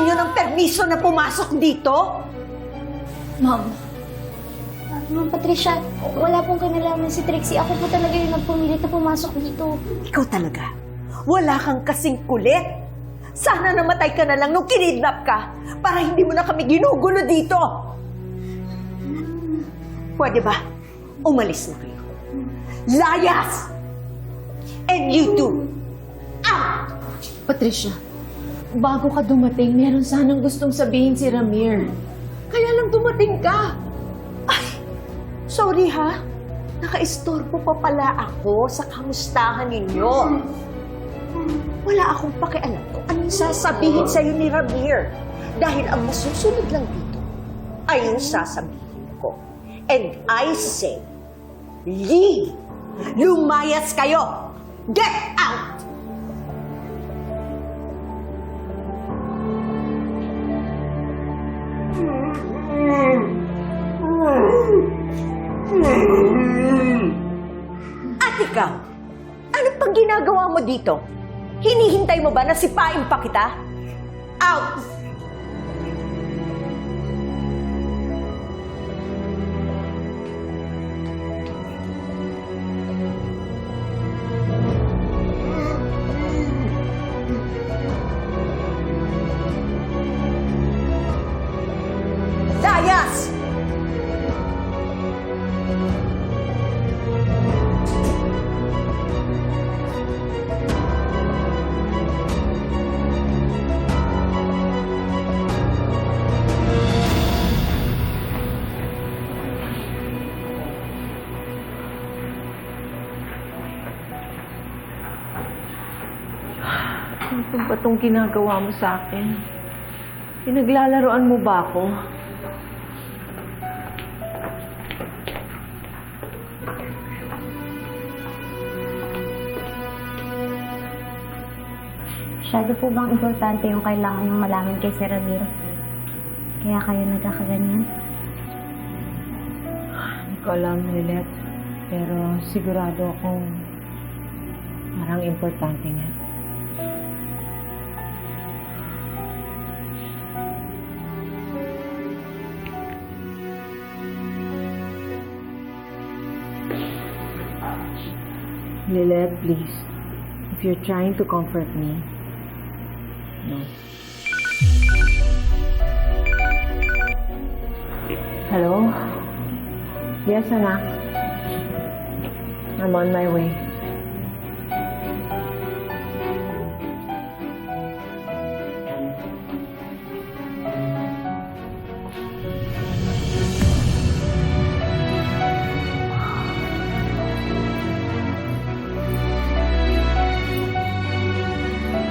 ninyo ng permiso na pumasok dito? Ma'am. Ah, Ma'am Patricia, wala pong kinalaman si Trixie. Ako po talaga yung nagpumilit na pumasok dito. Ikaw talaga. Wala kang kasing kulit. Sana namatay ka na lang nung kinidnap ka para hindi mo na kami ginugulo dito. Pwede ba? Umalis na kayo. Layas! And you too. Out! Patricia, bago ka dumating, meron sanang gustong sabihin si Ramir. Kaya lang dumating ka. Sorry ha. Nakaistorbo pa pala ako sa kamustahan ninyo. Wala akong pakialam kung anong sasabihin sa'yo ni Ramir. Dahil ang masusunod lang dito ay yung sasabihin ko. And I say, leave! Lumayas kayo! Get out! Ikaw, ano pang ginagawa mo dito? Hinihintay mo ba na sipain pa kita? Out! Dayas! Ano ba itong ginagawa mo sa akin? Pinaglalaroan mo ba ako? Masyado po bang importante yung kailangan niyong malaman kay Sir Ramiro? Kaya kayo nagkakaganyan? Hindi ko alam, Lilet. Pero sigurado akong parang importante nga. Lilet, please. If you're trying to comfort me, no. Hello? Yes, anak. I'm on my way.